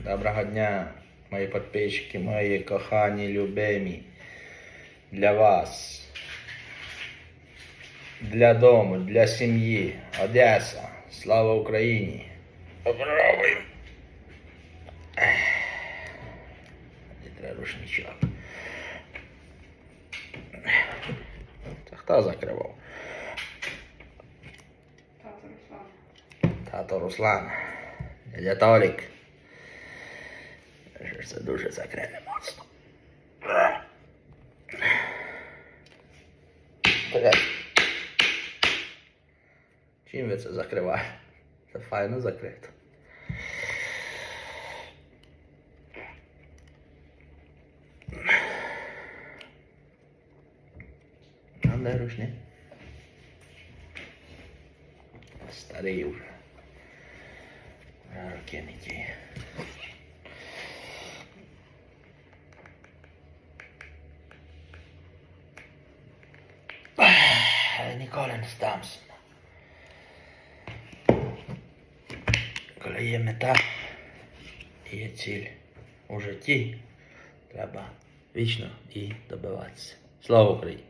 Доброго дня, мої підписчики, мої кохані, любимі. Для вас. Для дому, для сім'ї. Одеса. Слава Україні. Не треба рушничок. Це хто закривав? Тато Руслан. Тато Руслан. Дядя Толік. Що Це дуже закрили моцно. Так. Чим ви це закриваєте? Це файно закрито. Де рушник? Старий уже. Руки не ті. Але Дамсон. Коли є мета і є ціль у житті, треба вічно і добиватися. Слава Україні!